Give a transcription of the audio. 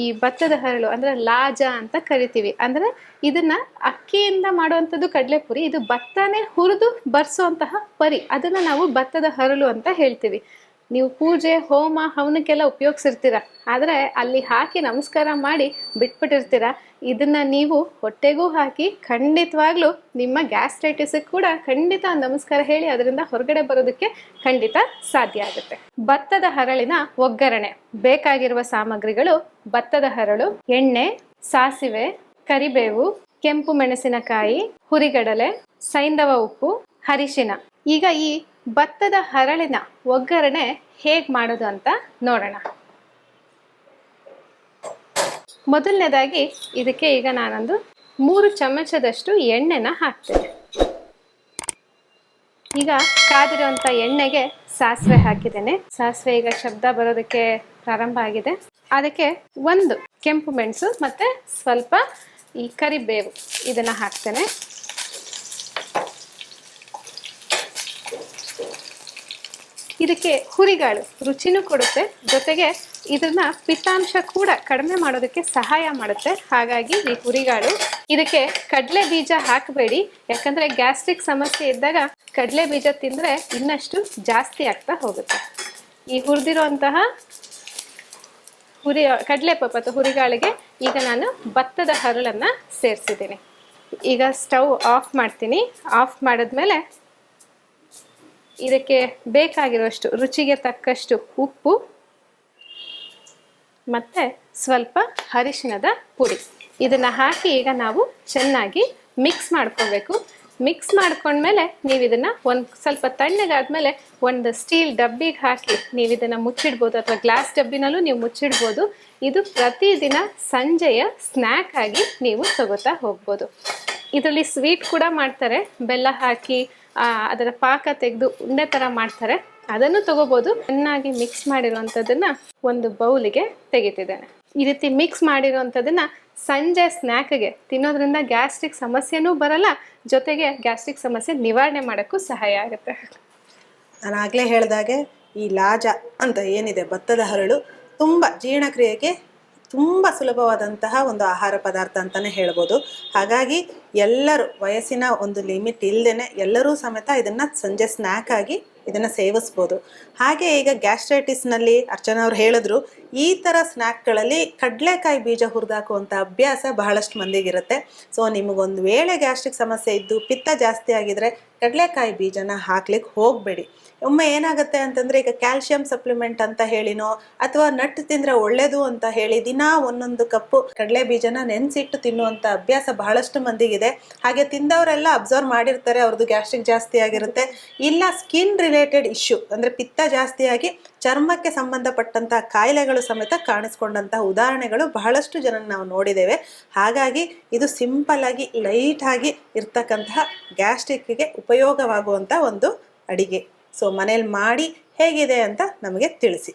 ಈ ಭತ್ತದ ಹರಳು ಅಂದ್ರೆ ಲಾಜ ಅಂತ ಕರಿತೀವಿ. ಅಂದ್ರೆ ಇದನ್ನ ಅಕ್ಕಿಯಿಂದ ಮಾಡುವಂಥದ್ದು ಕಡಲೆಪುರಿ, ಇದು ಭತ್ತನೇ ಹುರಿದು ಬರ್ಸೋಂತಹ ಪರಿ. ಅದನ್ನ ನಾವು ಭತ್ತದ ಹರಳು ಅಂತ ಹೇಳ್ತೀವಿ. ನೀವು ಪೂಜೆ, ಹೋಮ, ಹವನಕ್ಕೆಲ್ಲ ಉಪಯೋಗಿಸಿರ್ತೀರ. ಆದರೆ ಅಲ್ಲಿ ಹಾಕಿ ನಮಸ್ಕಾರ ಮಾಡಿ ಬಿಟ್ಬಿಟ್ಟಿರ್ತೀರ. ಇದನ್ನ ನೀವು ಹೊಟ್ಟೆಗೂ ಹಾಕಿ ಖಂಡಿತವಾಗ್ಲೂ ನಿಮ್ಮ ಗ್ಯಾಸ್ಟ್ರೈಟಿಸ್ ಕೂಡ ಖಂಡಿತ ನಮಸ್ಕಾರ ಹೇಳಿ ಅದರಿಂದ ಹೊರಗಡೆ ಬರೋದಕ್ಕೆ ಖಂಡಿತ ಸಾಧ್ಯ ಆಗುತ್ತೆ. ಭತ್ತದ ಹರಳಿನ ಒಗ್ಗರಣೆ. ಬೇಕಾಗಿರುವ ಸಾಮಗ್ರಿಗಳು ಭತ್ತದ ಹರಳು, ಎಣ್ಣೆ, ಸಾಸಿವೆ, ಕರಿಬೇವು, ಕೆಂಪು ಮೆಣಸಿನಕಾಯಿ, ಹುರಿಗಡಲೆ ಸೈಂಧವ ಉಪ್ಪು ಹರಿಶಿನ ಈಗ ಈ ಭತ್ತದ ಹರಳಿನ ಒಗ್ಗರಣೆ ಹೇಗ್ ಮಾಡೋದು ಅಂತ ನೋಡೋಣ. ಮೊದಲನೇದಾಗಿ ಇದಕ್ಕೆ ಈಗ ನಾನೊಂದು ಮೂರು ಚಮಚದಷ್ಟು ಎಣ್ಣೆನ ಹಾಕ್ತೇನೆ. ಈಗ ಕಾದಿರುವಂತ ಎಣ್ಣೆಗೆ ಸಾಸಿವೆ ಹಾಕಿದ್ದೇನೆ. ಸಾಸಿವೆ ಈಗ ಶಬ್ದ ಬರೋದಕ್ಕೆ ಪ್ರಾರಂಭ ಆಗಿದೆ. ಅದಕ್ಕೆ ಒಂದು ಕೆಂಪು ಮೆಣಸು ಮತ್ತೆ ಸ್ವಲ್ಪ ಈ ಕರಿಬೇವು ಇದನ್ನ ಹಾಕ್ತೇನೆ. ಇದಕ್ಕೆ ಹುರಿಗಾಳು ರುಚಿನೂ ಕೊಡುತ್ತೆ. ಜೊತೆಗೆ ಇದನ್ನ ಪಿತ್ತಾಂಶ ಕೂಡ ಕಡಿಮೆ ಮಾಡೋದಕ್ಕೆ ಸಹಾಯ ಮಾಡುತ್ತೆ. ಹಾಗಾಗಿ ಈ ಹುರಿಗಾಳು. ಇದಕ್ಕೆ ಕಡಲೆ ಬೀಜ ಹಾಕಬೇಡಿ. ಯಾಕಂದ್ರೆ ಗ್ಯಾಸ್ಟ್ರಿಕ್ ಸಮಸ್ಯೆ ಇದ್ದಾಗ ಕಡಲೆ ಬೀಜ ತಿಂದ್ರೆ ಇನ್ನಷ್ಟು ಜಾಸ್ತಿ ಆಗ್ತಾ ಹೋಗುತ್ತೆ. ಈ ಹುರಿದಿರುವಂತಹ ಹುರಿ ಕಡಲೆ ಅಥವಾ ಹುರಿಗಾಳಿಗೆ ಈಗ ನಾನು ಭತ್ತದ ಹರಳನ್ನ ಸೇರಿಸಿದ್ದೀನಿ. ಈಗ ಸ್ಟವ್ ಆಫ್ ಮಾಡ್ತೀನಿ. ಆಫ್ ಮಾಡಿದ್ಮೇಲೆ ಇದಕ್ಕೆ ಬೇಕಾಗಿರುವಷ್ಟು ರುಚಿಗೆ ತಕ್ಕಷ್ಟು ಉಪ್ಪು ಮತ್ತು ಸ್ವಲ್ಪ ಅರಿಶಿಣದ ಪುಡಿ. ಇದನ್ನು ಹಾಕಿ ಈಗ ನಾವು ಚೆನ್ನಾಗಿ ಮಿಕ್ಸ್ ಮಾಡ್ಕೋಬೇಕು. ಮಿಕ್ಸ್ ಮಾಡ್ಕೊಂಡ್ಮೇಲೆ ನೀವು ಇದನ್ನ ಒಂದು ಸ್ವಲ್ಪ ತಣ್ಣಗಾದ್ಮೇಲೆ ಒಂದು ಸ್ಟೀಲ್ ಡಬ್ಬಿಗೆ ಹಾಕಿ ನೀವು ಇದನ್ನ ಮುಚ್ಚಿಡ್ಬೋದು ಅಥವಾ ಗ್ಲಾಸ್ ಡಬ್ಬಿನಲ್ಲೂ ನೀವು ಮುಚ್ಚಿಡ್ಬೋದು. ಇದು ಪ್ರತಿದಿನ ಸಂಜೆಯ ಸ್ನ್ಯಾಕ್ ಆಗಿ ನೀವು ತಗೋತಾ ಹೋಗ್ಬೋದು. ಇದರಲ್ಲಿ ಸ್ವೀಟ್ ಕೂಡ ಮಾಡ್ತಾರೆ. ಬೆಲ್ಲ ಹಾಕಿ ಅದರ ಪಾಕ ತೆಗೆದು ಉಂಡೆ ಥರ ಮಾಡ್ತಾರೆ. ಅದನ್ನು ತಗೋಬೋದು. ಚೆನ್ನಾಗಿ ಮಿಕ್ಸ್ ಮಾಡಿರುವಂಥದ್ದನ್ನು ಒಂದು ಬೌಲಿಗೆ ತೆಗಿತಿದ್ದೇನೆ ಈ ರೀತಿ ಮಿಕ್ಸ್ ಮಾಡಿರುವಂಥದ್ದನ್ನು ಸಂಜೆ ಸ್ನ್ಯಾಕ್ಗೆ ತಿನ್ನೋದ್ರಿಂದ ಗ್ಯಾಸ್ಟ್ರಿಕ್ ಸಮಸ್ಯೆನೂ ಬರಲ್ಲ. ಜೊತೆಗೆ ಗ್ಯಾಸ್ಟ್ರಿಕ್ ಸಮಸ್ಯೆ ನಿವಾರಣೆ ಮಾಡೋಕ್ಕೂ ಸಹಾಯ ಆಗುತ್ತೆ. ನಾನು ಆಗಲೇ ಹೇಳಿದಾಗೆ ಈ ಲಾಜ ಅಂತ ಏನಿದೆ, ಭತ್ತದ ಹರಳು, ತುಂಬ ಜೀರ್ಣಕ್ರಿಯೆಗೆ ತುಂಬ ಸುಲಭವಾದಂತಹ ಒಂದು ಆಹಾರ ಪದಾರ್ಥ ಅಂತಲೇ ಹೇಳ್ಬೋದು. ಹಾಗಾಗಿ ಎಲ್ಲರೂ ವಯಸ್ಸಿನ ಒಂದು ಲಿಮಿಟ್ ಇಲ್ಲದೇ ಎಲ್ಲರೂ ಸಮೇತ ಇದನ್ನು ಸಂಜೆ ಸ್ನ್ಯಾಕ್ ಆಗಿ ಇದನ್ನು ಸೇವಿಸ್ಬೋದು. ಹಾಗೆ ಈಗ ಗ್ಯಾಸ್ಟ್ರೈಟಿಸ್ನಲ್ಲಿ ಅರ್ಚನಾ ಅವ್ರು ಹೇಳಿದ್ರು, ಈ ಥರ ಸ್ನ್ಯಾಕ್ಗಳಲ್ಲಿ ಕಡಲೆಕಾಯಿ ಬೀಜ ಹುರಿದಾಕುವಂಥ ಅಭ್ಯಾಸ ಬಹಳಷ್ಟು ಮಂದಿಗಿರುತ್ತೆ. ಸೊ, ನಿಮಗೊಂದು ವೇಳೆ ಗ್ಯಾಸ್ಟ್ರಿಕ್ ಸಮಸ್ಯೆ ಇದ್ದು ಪಿತ್ತ ಜಾಸ್ತಿ ಆಗಿದ್ರೆ ಕಡಲೆಕಾಯಿ ಬೀಜನ ಹಾಕ್ಲಿಕ್ಕೆ ಹೋಗಬೇಡಿ. ಒಮ್ಮೆ ಏನಾಗುತ್ತೆ ಅಂತಂದರೆ ಈಗ ಕ್ಯಾಲ್ಶಿಯಂ ಸಪ್ಲಿಮೆಂಟ್ ಅಂತ ಹೇಳಿನೋ ಅಥವಾ ನಟ್ ತಿಂದರೆ ಒಳ್ಳೆಯದು ಅಂತ ಹೇಳಿ ದಿನಾ ಒಂದೊಂದು ಕಪ್ಪು ಕಡಲೆ ಬೀಜನ ನೆನೆಸಿಟ್ಟು ತಿನ್ನುವಂಥ ಅಭ್ಯಾಸ ಬಹಳಷ್ಟು ಮಂದಿಗಿದೆ. ಹಾಗೆ ತಿಂದವರೆಲ್ಲ ಅಬ್ಸರ್ವ್ ಮಾಡಿರ್ತಾರೆ, ಅವ್ರದ್ದು ಗ್ಯಾಸ್ಟ್ರಿಕ್ ಜಾಸ್ತಿ ಆಗಿರುತ್ತೆ. ಇಲ್ಲ ಸ್ಕಿನ್ ರಿಲೇಟೆಡ್ ಇಶ್ಯೂ, ಅಂದರೆ ಪಿತ್ತ ಜಾಸ್ತಿಯಾಗಿ ಚರ್ಮಕ್ಕೆ ಸಂಬಂಧಪಟ್ಟಂಥ ಕಾಯಿಲೆಗಳು ಸಮೇತ ಕಾಣಿಸ್ಕೊಂಡಂತಹ ಉದಾಹರಣೆಗಳು ಬಹಳಷ್ಟು ಜನ ನಾವು ನೋಡಿದ್ದೇವೆ. ಹಾಗಾಗಿ ಇದು ಸಿಂಪಲ್ ಆಗಿ ಲೈಟ್ ಆಗಿ ಇರ್ತಕ್ಕಂತಹ ಗ್ಯಾಸ್ಟ್ರಿಕ್ಗೆ ಉಪಯೋಗವಾಗುವಂಥ ಒಂದು ಅಡಿಗೆ. ಸೊ ಮನೇಲಿ ಮಾಡಿ ಹೇಗಿದೆ ಅಂತ ನಮಗೆ ತಿಳಿಸಿ.